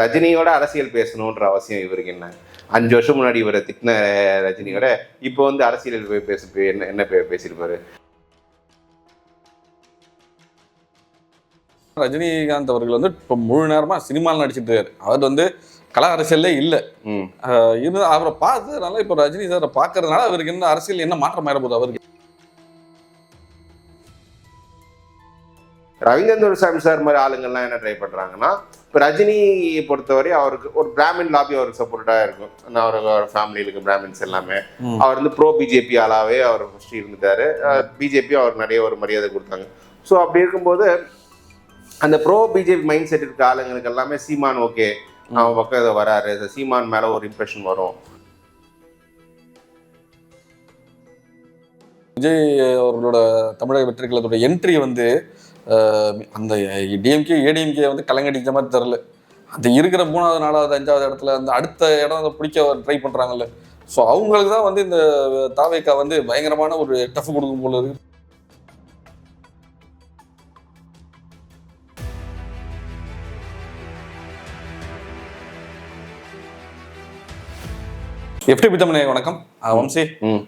ரஜினியோட அரசியல் பேசணுன்ற அவசியம் இவருக்கு என்ன? அஞ்சு வருஷம் முன்னாடி இவரை திட்டின ரஜினியோட இப்போ வந்து அரசியல் போய் பேச என்ன என்ன பேசியிருப்பாரு? ரஜினிகாந்த் அவர்கள் வந்து இப்போ முழு நேரமா சினிமாவில் நடிச்சிட்டு இருக்காரு. அவர் வந்து கலா அரசியல்லே இல்லை. இருந்து அவரை பார்த்ததுனால இப்போ ரஜினி சாரை பார்க்கறதுனால அவருக்கு என்ன அரசியல் என்ன மாற்றம் ஆயிட போகுது அவருக்கு? ரவீந்திர சாமி சார் மாதிரி ஆளுங்கள்லாம் என்ன ட்ரை பண்றாங்கன்னா இப்போ ரஜினியை பொறுத்தவரை அவருக்கு ஒரு பிராமின் லாபி அவருக்கு சப்போர்ட்டா இருக்கும். அவர் ஃபேமிலியில் இருக்க பிராமின்ஸ் எல்லாமே. அவர் வந்து ப்ரோ பிஜேபி ஆளாவே அவர் ஃபர்ஸ்ட் இருந்துட்டாரு. பிஜேபி அவர் நிறைய ஒரு மரியாதை கொடுத்தாங்க. ஸோ அப்படி இருக்கும்போது அந்த ப்ரோ பிஜேபி மைண்ட் செட் இருக்க ஆளுங்களுக்கு எல்லாமே சீமான் ஓகே அவன் பக்கம் இதை வராரு. சீமான் மேல ஒரு இம்ப்ரெஷன் வரும். விஜய் அவர்களோட தமிழக வெற்றி கழகத்தோட என்ட்ரி வந்து அந்த டிஎம்கே ஏடிஎம்கே வந்து கலங்கடிச்ச மாதிரி தெரில அந்த இருக்கிற மூணாவது நாலாவது அஞ்சாவது இடத்துல அந்த அடுத்த இடம் அதை பிடிக்க ட்ரை பண்ணுறாங்கல்ல ஸோ அவங்களுக்கு தான் வந்து இந்த தாவேக்கா வந்து பயங்கரமான ஒரு டஃப் கொடுக்கும் போல இருக்கு. எப்படி பித்தமனே வணக்கம். வம்சி. ம்.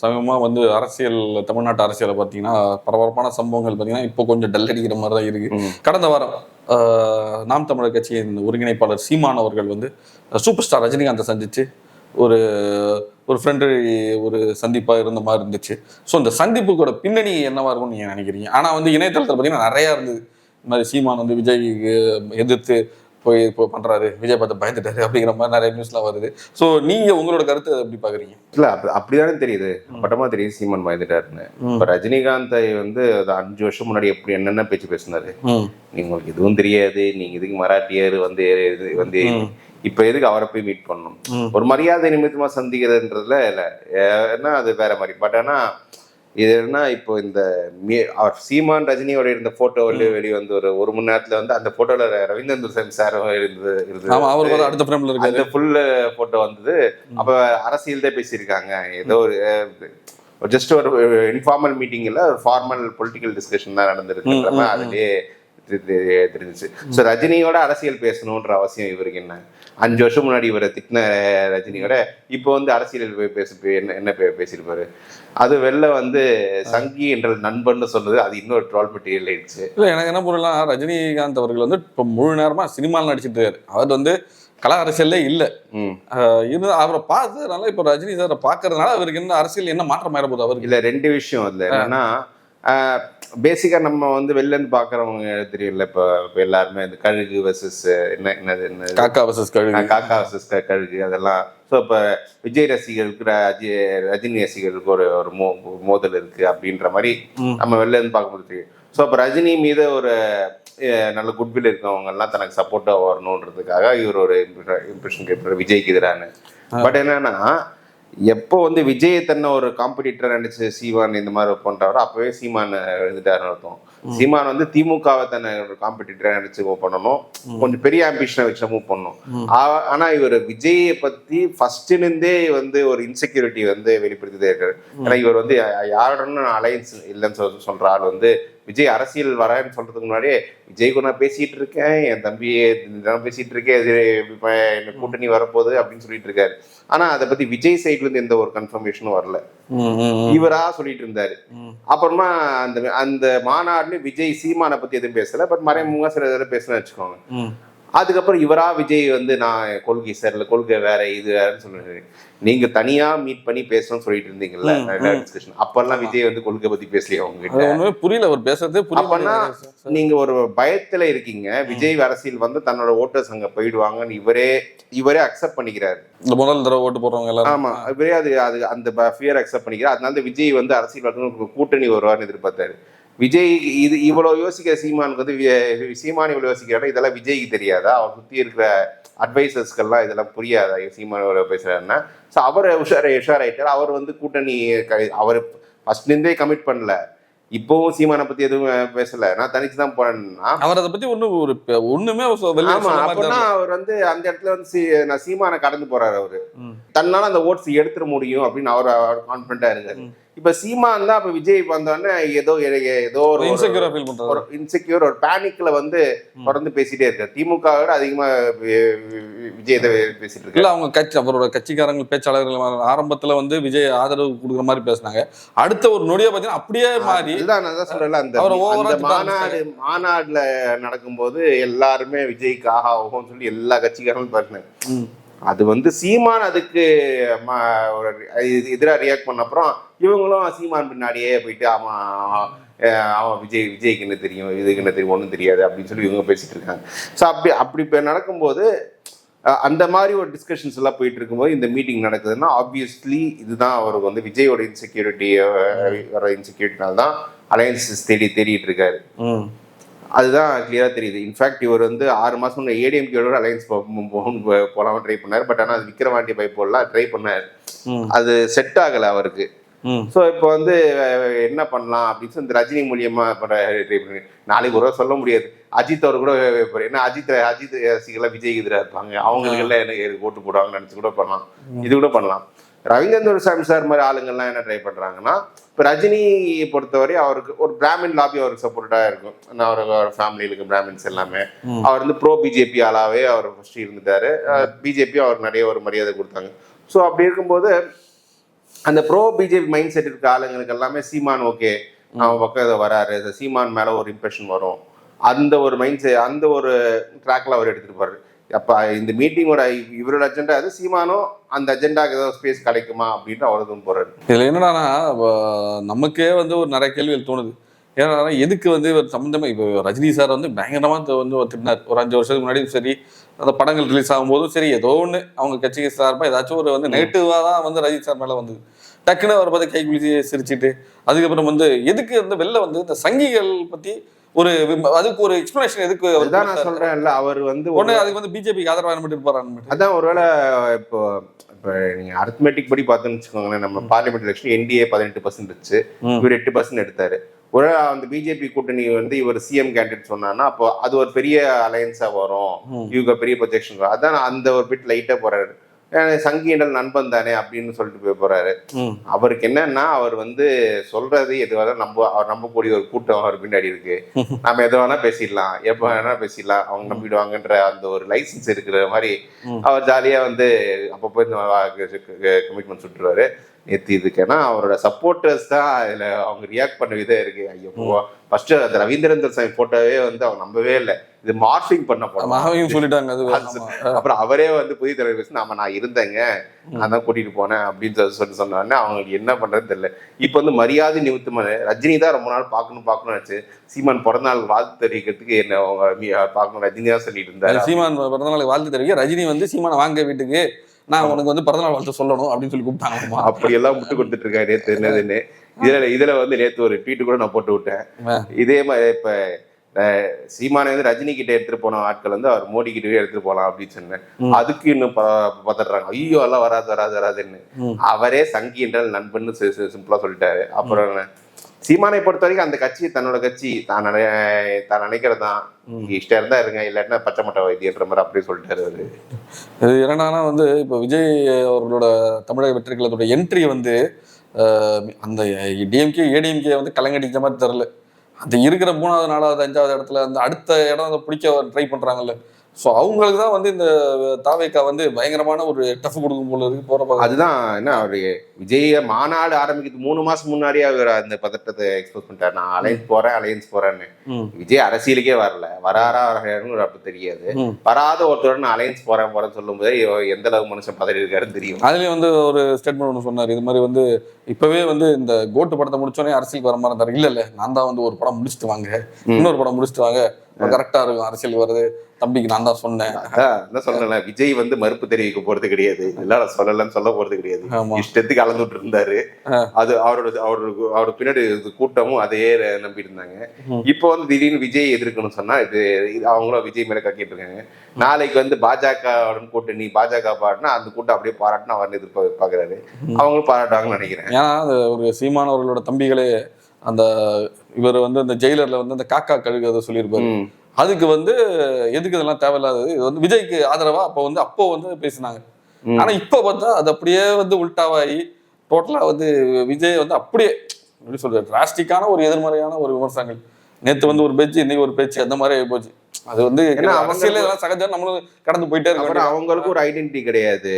சமயமாக வந்து அரசியல் தமிழ்நாட்டு அரசியலை பார்த்தீங்கன்னா பரபரப்பான சம்பவங்கள் பார்த்தீங்கன்னா இப்போ கொஞ்சம் டல் அடிக்கிற மாதிரி தான் இருக்கு. கடந்த வாரம் நாம் தமிழர் கட்சியின் ஒருங்கிணைப்பாளர் சீமான் அவர்கள் வந்து சூப்பர் ஸ்டார் ரஜினிகாந்தை சந்திச்சு ஒரு ஒரு ஃப்ரெண்டு ஒரு சந்திப்பாக இருந்த மாதிரி இருந்துச்சு. ஸோ இந்த சந்திப்புக்கோட பின்னணி என்னவா இருக்கும்னு நீங்கள் நினைக்கிறீங்க? ஆனால் வந்து இணையதளத்தில் பார்த்தீங்கன்னா நிறையா இருந்தது. இந்த மாதிரி சீமான் வந்து விஜய் எதிர்த்து போய் இப்போ பண்ணுறாரு விஜய் பார்த்து பயந்துட்டாரு அப்படிங்கிற மாதிரி நிறைய நியூஸ்லாம் வருது. ஸோ நீங்கள் உங்களோட கருத்தை எப்படி பார்க்குறீங்க? இல்ல அப்படி அப்படிதானே தெரியுது. பட்டமா தெரியுது சீமான் பயந்துட்டாருன்னு. இப்ப ரஜினிகாந்தை வந்து அது அஞ்சு வருஷம் முன்னாடி எப்படி என்னென்ன பேச்சு பேசினாரு? நீங்க உங்களுக்கு எதுவும் தெரியாது நீங்க இதுக்கு மராட்டியர் வந்து வந்து இப்ப எதுக்கு அவரை போய் மீட் பண்ணணும். ஒரு மரியாதை நிமித்தமா சந்திக்கிறதுன்றதுல இல்ல ஏன்னா அது வேற மாதிரி. பட் ஆனா இது என்ன இப்போ இந்த சீமான் ரஜினியோட இருந்த போட்டோ வெளியே வெளியே வந்து ஒரு ஒரு மணி நேரத்துல வந்து அந்த போட்டோல ரவீந்திர சாமி சார் இருந்தது இருந்தது. அடுத்த ஃப்ரேம்ல இருக்காரு. அந்த ஃபுல் போட்டோ வந்தது. அப்ப அரசியல் தான் பேசியிருக்காங்க. ஏதோ ஒரு ஜஸ்ட் ஒரு இன்ஃபார்மல் மீட்டிங்ல ஒரு ஃபார்மல் பொலிட்டிக்கல் டிஸ்கஷன் தான் நடந்திருக்குன்ற மாதிரி அதுலயே தெரி- தெரி- தெரிஞ்சுச்சு. ஸோ ரஜினியோட அரசியல் பேசணுன்ற அவசியம் இவருக்கு என்ன? அஞ்சு வருஷம் முன்னாடி இவரை திட்டின ரஜினியோட இப்போ வந்து அரசியல் போய் பேச என்ன என்ன பேசியிருப்பாரு? அது வெளில வந்து சங்கி என்ற நண்பன்னு சொன்னது அது இன்னொரு ட்ரால் மெட்டீரியல் ஆயிடுச்சு. இல்ல எனக்கு என்ன பொருள்னா ரஜினிகாந்த் அவர்கள் வந்து இப்போ முழு நேரமா சினிமாவில் நடிச்சிட்டு இருக்காரு. அவர் வந்து கலா அரசியல்லே இல்லை. இருந்து அவரை பார்த்ததுனால இப்போ ரஜினி சாரை பார்க்கறதுனால அவருக்கு என்ன அரசியல் என்ன மாற்றம் ஆயிட போகுது அவருக்கு? இல்ல ரெண்டு விஷயம் அதுல. என்னன்னா பேசிக்கா நம்ம வந்து வெளில இருந்து பாக்குறவங்க தெரியல. இப்ப எல்லாருமே இந்த கழுகு வர்சஸ் என்ன என்னது என்ன காக்கா வர்சஸ் கழுகு. காக்கா வர்சஸ் கழுகு அதெல்லாம். ஸோ இப்போ விஜய் ரசிகர்களுக்கு ரஜி ரஜினி ரசிகர்களுக்கு ஒரு ஒரு மோ மோதல் இருக்கு அப்படின்ற மாதிரி. நம்ம வெளில இருந்து பார்க்கும்போது தெரியும். ஸோ அப்போ ரஜினி மீது ஒரு நல்ல குட்வில் இருக்கவங்க எல்லாம் தனக்கு சப்போர்ட்டாக வரணுன்றதுக்காக இவர் ஒரு இம்ப்ரெஷன் கேட்பார் விஜய்க்கு எதிரான. பட் என்னன்னா எப்போ வந்து விஜய் தன்னை ஒரு காம்படிட்டர் நினைச்சு சீமான் இந்த மாதிரி பண்றாரோ அப்பவே சீமான் எழுதிட்டாருன்னு அர்த்தம். சீமான் வந்து திமுகவை தன்னை ஒரு காம்படிட்டரா நினைச்சு மூவ் பண்ணணும். கொஞ்சம் பெரிய ஆம்பிஷனை வச்சு மூவ் பண்ணணும். ஆனா இவர் விஜயை பத்தி ஃபர்ஸ்ட்ல இருந்தே வந்து ஒரு இன்செக்யூரிட்டி வந்து வெளிப்படுத்திட்டே இருக்காரு. ஏன்னா இவர் வந்து யாருடனும் அலையன்ஸ் இல்லைன்னு சொல் சொல்ற ஆள் வந்து விஜய் அரசியல் வரேன்னு சொல்றதுக்கு முன்னாடியே விஜய் கூட நான் பேசிட்டு இருக்கேன் என் தம்பி நான் பேசிட்டு இருக்கேன் இது எனக்கு கூட்டணி வரப்போகுது அப்படின்னு சொல்லிட்டு இருக்காரு ஆனா அதை பத்தி விஜய் சைட்ல இருந்து எந்த ஒரு கன்ஃபர்மேஷனும் வரல. இவரா சொல்லிட்டு இருந்தாரு. அப்புறமா அந்த அந்த மாநாடுல விஜய் சீமானை பத்தி எதுவும் பேசல பட் மறைமுகமா சில இதில் பேசணும்னு வச்சுக்கோங்க. அதுக்கப்புறம் இவரா விஜய் வந்து நான் கொள்கை சார்ல கொள்கை வேற இது வேறன்னு சொல்லுவாரு நீங்க தனியா மீட் பண்ணி பேசணும்னு சொல்லிட்டு இருந்தீங்கல்ல டிஸ்கஷன் அப்பெல்லாம் விஜய் வந்து கொள்கை பத்தி பேசலையா உங்ககிட்ட? புரியல அவர் பேசுறதே புரியல. அப்பன்னா நீங்க ஒரு பயத்துல இருக்கீங்க. விஜய் அரசியல் வந்து தன்னோட ஓட்டர்ஸ் அங்க போயிடுவாங்கன்னு இவரே இவரே அக்செப்ட் பண்ணிக்கிறாரு. இந்த முதல் தடவை ஓட்டு போடுறவங்க எல்லாரும். ஆமா இவரே அது அது அந்த ஃபியர் அக்செப்ட் பண்ணிக்கிறார். அதனால தான் விஜய் வந்து அரசியல் கூட்டணி வருவார்னு எதிர்பார்த்தாரு. விஜய் இது இவ்வளவு யோசிக்கிற சீமானுக்கு வந்து சீமான் இவ்வளவு யோசிக்கிறாரு? இதெல்லாம் விஜய்க்கு தெரியாதா? அவர் சுத்தி இருக்கிற அட்வைசர்ஸ்க்கெல்லாம் இதெல்லாம் புரியாதா? சீமான் இவ்வளவு பேசுறாருன்னா? ஸோ அவர் உஷார் உஷார் ஆயிட்டார் அவர் வந்து கூட்டணி அவர் ஃபர்ஸ்ட்ல இருந்தே கமிட் பண்ணல. இப்பவும் சீமானை பத்தி எதுவும் பேசல. நான் தனிச்சு தான் போனேன்னா அவர் அதை பத்தி ஒண்ணும் ஒரு ஒண்ணுமே ஆமா. தெரியல. அவர் வந்து அந்த இடத்துல வந்து நான் சீமானை கடந்து போறாரு அவரு. தன்னால அந்த ஓட்ஸ் எடுத்துட முடியும் அப்படின்னு அவர் அவர் கான்பிடண்டா இருக்காரு. இப்ப சீமான் தான் இப்ப விஜய் வந்தோடனே ஏதோ ஏதோ ஒரு இன்செக்யூரா ஃபீல் பண்றாரு. ஒரு இன்செக்யூர் ஒரு பேனிக்ல வந்து தொடர்ந்து பேசிட்டே இருக்காரு. திமுக விட அதிகமா விஜய் பேசிட்டு இருக்காரு. இல்ல அவங்க கட்சி அவரோட கட்சிக்காரங்க பேச்சாளர்கள் ஆரம்பத்துல வந்து விஜய் ஆதரவு கொடுக்குற மாதிரி பேசினாங்க. அடுத்த ஒரு நொடியை பார்த்தீங்கன்னா அப்படியே மாறி அதுதான் நான் தான் சொல்றேன்ல அந்த மாநாடு மாநாடுல நடக்கும்போது எல்லாருமே விஜய்க்கு ஆஹா ஓஹோன்னு சொல்லி எல்லா கட்சிக்காரங்களும் பேசினாங்க ம். அது வந்து சீமான் அதுக்கு ம- ஒரு ரியாக்ட் பண்ண அப்புறம் இவங்களும் சீமான் பின்னாடியே போயிட்டு அவன் அவன் விஜய் விஜய்க்கு என்ன தெரியும் இதுக்கு என்ன தெரியும் ஒன்றும் தெரியாது அப்படின்னு சொல்லி இவங்க பேசிட்டு இருக்காங்க. ஸோ அப்படி அப்படி இப்போ நடக்கும்போது அந்த மாதிரி ஒரு டிஸ்கஷன்ஸ் எல்லாம் போயிட்டு இருக்கும்போது இந்த மீட்டிங் நடக்குதுன்னா ஆப்வியஸ்லி இதுதான் அவருக்கு வந்து விஜயோட இன்செக்யூரிட்டி வர இன்செக்யூரிட்டினால தான் அலையன்சஸ் தேடி தேடிட்டு இருக்காரு. அதுதான் கிளியரா தெரியுது. இன்ஃபேக்ட் இவர் வந்து ஆறு மாசம் முன்ன ஏடிஎம்கேட அலையன்ஸ் போலாம ட்ரை பண்ணார். பட் ஆனால் அது விக்ரவாண்டி பை போடலாம் ட்ரை பண்ணார். அது செட் ஆகல அவருக்கு. ஸோ இப்போ வந்து என்ன பண்ணலாம் அப்படின்னு சொல்லி இந்த ரஜினி மூலியமா ட்ரை பண்ணி நாளைக்கு ஒரு சொல்ல முடியாது. அஜித் அவர் கூட. ஏன்னா அஜித் அஜித் ரசிகர்லாம் விஜய்க்கு எதிராக இருப்பாங்க. அவங்களுக்கு எல்லாம் எனக்கு ஓட்டு போடுவாங்கன்னு நினச்சி கூட பண்ணலாம். இது கூட பண்ணலாம். ரவீந்திரன் சாமி சார் மாதிரி ஆளுங்கள்லாம் என்ன ட்ரை பண்றாங்கன்னா இப்போ ரஜினி பொறுத்தவரை அவருக்கு ஒரு பிராமின் லாபி அவருக்கு சப்போர்ட்டாக இருக்கும். நான் அவர் ஃபேமிலியில் இருக்க பிராமின்ஸ் எல்லாமே. அவர் வந்து ப்ரோ பிஜேபி ஆளாவே அவர் ஃபர்ஸ்ட் இருந்துட்டாரு. பிஜேபி அவருக்கு நிறைய ஒரு மரியாதை கொடுத்தாங்க. ஸோ அப்படி இருக்கும்போது அந்த ப்ரோ பிஜேபி மைண்ட் செட் இருக்க ஆளுங்களுக்கு எல்லாமே சீமான் ஓகே அவன் பக்கம் இதை வராரு. சீமான் மேல ஒரு இம்ப்ரெஷன் வரும். அந்த ஒரு மைண்ட் செட் அந்த ஒரு ட்ராக்ல அவர் எடுத்துட்டு போறாரு. அப்போ இந்த மீட்டிங்கோட இவரோட அஜெண்டா அது சீமானோ அந்த அஜெண்டாக்கு ஏதாவது ஸ்பேஸ் கிடைக்குமா அப்படின்ட்டு அவரதும் போறாரு. இதுல என்னடானா நமக்கே வந்து ஒரு நிறைய கேள்விகள் தோணுது. ஏன்னா எதுக்கு வந்து இவர் சம்மந்தமாக இப்போ ரஜினி சார் வந்து பயங்கரமாக வந்து திட்டினார். ஒரு அஞ்சு வருஷத்துக்கு முன்னாடியும் சரி அந்த படங்கள் ரிலீஸ் ஆகும்போதும் சரி ஏதோ ஒன்று அவங்க கட்சிக்கு சார்பாக ஏதாச்சும் ஒரு வந்து நெகட்டிவாக தான் வந்து ரஜினி சார் மேலே வந்தது. டக்குன்னு அவரை பார்த்து கை குளிச்சு சிரிச்சிட்டு அதுக்கப்புறம் வந்து எதுக்கு வந்து வெளில வந்து இந்த சங்கிகள் பற்றி ஒரு அதுக்கு ஒரு எக்ஸ்பிளனேஷன் எதுக்கு அதுதான் நான்? சொல்றேன்ல அவர் வந்து உடனே அதுக்கு வந்து பிஜேபிக்கு ஆதரவாக மட்டும் இருப்பாரான்னு அதான் ஒருவேளை இப்போ இப்போ நீங்க அரித்மெட்டிக் படி பார்த்தோன்னு வச்சுக்கோங்களேன் நம்ம பார்லிமெண்ட் எலெக்ஷன் என்டிஏ பதினெட்டு பர்சன்ட் இருந்துச்சு. இவர் எட்டு பர்சன்ட் எடுத்தாரு ஒரு அந்த பிஜேபி கூட்டணி வந்து இவர் சிஎம் கேண்டிடேட் சொன்னான்னா அப்போ அது ஒரு பெரிய அலையன்ஸா வரும். இவங்க பெரிய ப்ரொஜெக்ஷன் அதான் அந்த ஒரு பிட் லைட்டா போறாரு ஏன்னா சங்கியண்டல் நண்பன் தானே அப்படின்னு சொல்லிட்டு போய் போறாரு. அவருக்கு என்னன்னா அவர் வந்து சொல்றது எது வேணா நம்ப அவர் நம்பக்கூடிய ஒரு கூட்டம் அவர் பின்னாடி இருக்கு. நம்ம எது வேணா பேசிடலாம். எப்ப வேணா பேசிடலாம். அவங்க நம்பிடுவாங்கன்ற அந்த ஒரு லைசன்ஸ் இருக்கிற மாதிரி. அவர் ஜாலியா வந்து அப்பப்போ இந்த கமிட்மெண்ட் சுட்டுருவாரு. நேத்து இதுக்கு ஏன்னா அவரோட சப்போர்ட்டர்ஸ் தான் இதுல அவங்க ரியாக்ட் பண்ண விதம் இருக்கு. ஐயோ ஃபர்ஸ்ட் அந்த ரவீந்திரன் சாமி போட்டோவே வந்து அவங்க நம்பவே இல்லை. இது மார்ஃபிங் பண்ண மகாவையும் சொல்லிட்டாங்க. அப்புறம் அவரே வந்து புதிய தலைவர் பேசி நாம நான் இருந்தேங்க. நான் தான் கூட்டிட்டு போனேன் அப்படின்னு சொல்லி சொன்னோடனே அவங்களுக்கு என்ன பண்றதுன்னு தெரியல. இப்போ வந்து மரியாதை நிமித்தமான ரஜினி தான் ரொம்ப நாள் பார்க்கணும் பார்க்கணும் ஆச்சு சீமான் பிறந்த நாள் வாழ்த்து தெரிவிக்கிறதுக்கு என்ன பார்க்கணும் ரஜினி தான் சொல்லிட்டு இருந்தாரு. சீமான் பிறந்தநாளுக்கு வாழ்த்து தெரிவிக்க ரஜினி வந்து சீமானை வாங்க வீட்டுக்கு. நான் உனக்கு வந்து பிறந்தநாள் வாழ்த்து சொல்லணும் அப்படின்னு சொல்லி கூப்பிட்டாங்கம்மா அப்படி எல்லாம் முட்டு கொடுத்துட்டு இருக்காரு நேத்து என்னதுன்னு. இதுல இதுல வந்து நேத்து ஒரு ட்வீட் கூட நான் போட்டு விட்டேன். இதே மாதிரி இப்ப சீமானை வந்து ரஜினி கிட்ட எடுத்துட்டு போன ஆட்கள் வந்து அவர் மோடி கிட்டவே எடுத்துட்டு போலாம் அப்படின்னு சொன்னேன். அதுக்கு இன்னும் பதறாங்க. ஐயோ எல்லாம் வராது வராது வராதுன்னு. அவரே சங்கி என்றால் நண்பன்னு சிம்பிளா சொல்லிட்டாரு. அப்புறம்? சீமானை பொறுத்த வரைக்கும் அந்த கட்சி தன்னோட கட்சி தான் தான் நினைக்கிறதான் இஷ்டம் இருந்தா இருங்க இல்லாட்டினா பச்சை மட்டை வைத்தியன்ற மாதிரி அப்படியே சொல்லிட்டாரு அவரு. இது என்னன்னா வந்து இப்போ விஜய் அவர்களோட தமிழக வெற்றி கழகத்தோட என்ட்ரி வந்து அந்த டிஎம்கே ஏடிஎம்கே வந்து கலங்கடிச்ச மாதிரி தெரில அந்த இருக்கிற மூணாவது நாலாவது அஞ்சாவது இடத்துல அந்த அடுத்த இடம் அதை பிடிக்க ட்ரை பண்ணுறாங்கல்ல ஸோ அவங்களுக்கு தான் வந்து இந்த தாவேக்கா வந்து பயங்கரமான ஒரு டஃப் கொடுக்கும் போல இருக்கு பார்க்க அதுதான் என்ன அவரு விஜய மாநாடு ஆரம்பிக்கிறது மூணு மாசம் முன்னாடியே அவர் அந்த பதட்டத்தை எக்ஸ்போஸ் பண்ணிட்டாரு. நான் அலையன்ஸ் போறேன் அலையன்ஸ் போறேன்னு. ம். விஜய் அரசியலுக்கே வரல. வராரா வராருன்னு அப்ப தெரியாது. வராத ஒருத்தர் நான் அலையன்ஸ் போறேன் போறேன்னு சொல்லும் போதே இவ- எந்த அளவு மனுஷன் பதறி இருக்காருன்னு தெரியும். அதுலயும் வந்து ஒரு ஸ்டேட்மெண்ட் ஒன்று சொன்னார். இது மாதிரி வந்து இப்பவே வந்து இந்த கோட்டு படத்தை முடிச்சோடனே அரசியலுக்கு வர மாதிரி இருந்தாரு. இல்ல இல்ல நான் தான் வந்து ஒரு படம் முடிச்சுட்டு வாங்க. இன்னொரு படம் முடிச்சுட்டு வாங்க. கரெக்டா இருக்கும். அரசியல் வருது. தம்பிக்கு நான் தான் சொன்னேன். என்ன சொல்லல விஜய் வந்து மறுப்பு தெரிவிக்க போறது கிடையாது. நான் சொல்லலன்னு சொல்ல போறது கிடையாது. இஷ்டத்துக்கு கலந்துட்டு இருந்தாரு. அது அவரோட அவரோட அவரோட பின்னாடி கூட்டமும் அதையே நம்பி இருந்தாங்க. இப்போ வந்து திடீர்னு விஜய் எதிர்க்கணும்னு சொன்னா இது அவங்களும் விஜய் மேல கக்கிட்டு இருக்காங்க. நாளைக்கு வந்து பாஜக கூட்டணி பாஜக பாடினா அந்த கூட்டம் அப்படியே பாராட்டினா அவர் எதிர்பார்க்கறாரு. அவங்களும் பாராட்டுவாங்கன்னு நினைக்கிறேன். ஏன்னா ஒரு சீமானவர்களோட தம்பிகளே அந்த இவர் வந்து அந்த ஜெயிலர்ல வந்து அந்த காக்கா கழுகுறத சொல்லியிருப்பாரு. அதுக்கு வந்து எதுக்கு இதெல்லாம் தேவையில்லாதது? இது வந்து விஜய்க்கு ஆதரவா அப்போ வந்து அப்போ வந்து பேசினாங்க. ஆனா இப்ப பார்த்தா அது அப்படியே வந்து உல்டாவாகி டோட்டலா வந்து விஜய் வந்து அப்படியே எப்படி சொல்றது டிராஸ்டிக்கான ஒரு எதிர்மறையான ஒரு விமர்சனங்கள். நேத்து வந்து ஒரு பேச்சு இன்னைக்கு ஒரு பேச்சு அந்த மாதிரி ஆகி போச்சு. அது வந்து அரசியல் சகஜம் நம்மளும் கடந்து போயிட்டே இருக்க அவங்களுக்கு ஒரு ஐடென்டிட்டி கிடையாது.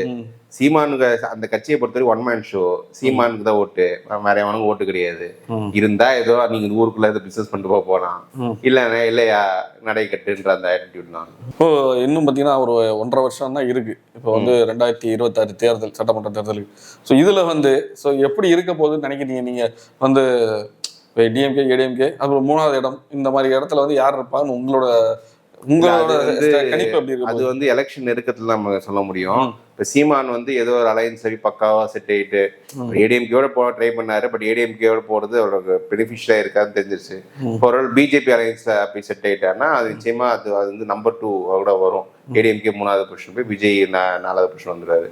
சீமானுக்கு அந்த கட்சியை பொறுத்தவரை ஒன் மேன் ஷோ சீமானுக்கு தான் ஓட்டு. வேற எவனுக்கும் ஓட்டு கிடையாது. இருந்தா ஏதோ நீங்க ஊருக்குள்ள ஏதோ பிசினஸ் பண்ணிட்டு போக போலாம். ம். இல்ல இல்லையா நடை கட்டுன்ற அந்த ஆட்டிடியூட் தான். இப்போ இன்னும் பார்த்தீங்கன்னா ஒரு ஒன்றரை வருஷம் தான் இருக்கு. இப்போ வந்து ரெண்டாயிரத்தி இருபத்தாறு தேர்தல் சட்டமன்ற தேர்தலுக்கு ஸோ இதுல வந்து ஸோ எப்படி இருக்க போகுதுன்னு நினைக்கிறீங்க நீங்க? வந்து டிஎம்கே ஏடிஎம்கே அப்புறம் மூணாவது இடம். இந்த மாதிரி இடத்துல வந்து யார் இருப்பான்னு உங்களோட உங்களோட கணிப்பு எப்படி அது வந்து எலெக்ஷன் நெருக்கத்துல நம்ம சொல்ல முடியும். இப்ப சீமான் வந்து ஏதோ ஒரு அலையன்ஸ் சரி பக்காவா செட் ஆயிட்டு ஏடிஎம்கேவோட போக ட்ரை பண்ணாரு. பட் ஏடிஎம்கேவோட போறது அவருக்கு பெனிஃபிஷியலா இருக்காதுன்னு தெரிஞ்சிருச்சு. ஒரு பிஜேபி அலையன்ஸ் அப்படி செட் ஆயிட்டாருன்னா அது நிச்சயமா அது அது வந்து நம்பர் டூ கூட வரும். ஏடிஎம்கே மூணாவது பொசிஷன் போய் விஜய் நாலாவது பொசிஷன் வந்துருவாரு.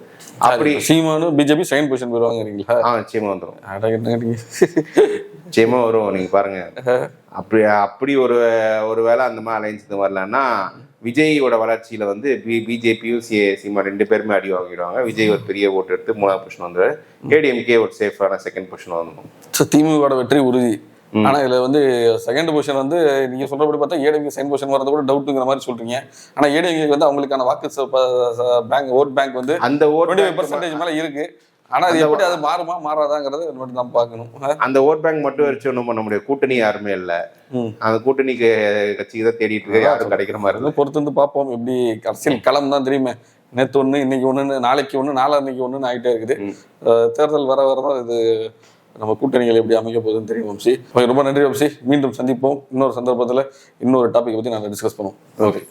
அப்படி சீமானும் பிஜேபி செகண்ட் பொசிஷன் போயிருவாங்கிறீங்களா ஆ நிச்சயமா வந்துரும். அட என்னங்க நீங்க? நிச்சயமா வரும் நீங்க பாருங்க. அப்படி அப்படி ஒரு ஒரு வேளை அந்த மாதிரி அலைன்ஸ் வரலன்னா விஜயோட வளர்ச்சியில வந்து பி பிஜேபியும் சி சீமா ரெண்டு பேருமே அடி வாங்கிடுவாங்க. விஜய் ஒரு பெரிய ஓட்டு எடுத்து மூணாவது பொசிஷன் வந்துருவாரு ஏடிஎம்கே ஒரு சேஃபான செகண்ட் பொசிஷன் வந்துடும் ஸோ திமுகவோட வெற்றி உறுதி. ஆனா இதுல வந்து செகண்ட் பொசிஷன் வந்து நீங்க சொல்றபடி பார்த்தா ஏடிஎம்கே செகண்ட் பொசிஷன் வரது கூட டவுட்டுங்கிற மாதிரி சொல்றீங்க. ஆனா ஏடிஎம்கே வந்து அவங்களுக்கான வாக்கு பேங்க் ஓட் பேங்க் வந்து அந்த ஓட் ஃபைவ் பர்சன்டேஜ் மேல இருக்கு. ஆனா அது எப்படி அது மாறுமா? மாறாதாங்கிறது மட்டும் தான் பார்க்கணும். அந்த ஓட் பேங்க் மட்டும் வச்சு ஒன்றும் பண்ண முடியாது. கூட்டணி யாருமே இல்லை. அந்த கூட்டணிக்கு கட்சிக்கு தான் தேடிட்டு இருக்கு. யாரும் கிடைக்கிற மாதிரி இருக்கு அது பொறுத்து வந்து பார்ப்போம். எப்படி அரசியல் களம் தான் தெரியுமே. நேத்து ஒண்ணு இன்னைக்கு ஒண்ணு நாளைக்கு ஒண்ணு நாளான்னைக்கு ஒண்ணுன்னு ஆயிட்டே இருக்குது. தேர்தல் வர வர இது நம்ம கூட்டணிகள் எப்படி அமைக்க போகுதுன்னு தெரியும் வம்சி. ரொம்ப நன்றி வம்சி. மீண்டும் சந்திப்போம். இன்னொரு சந்தர்ப்பத்துல இன்னொரு டாபிக் பத்தி நாங்கள் டிஸ்கஸ் பண்ணுவோம். ஓகே